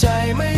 ใจไม่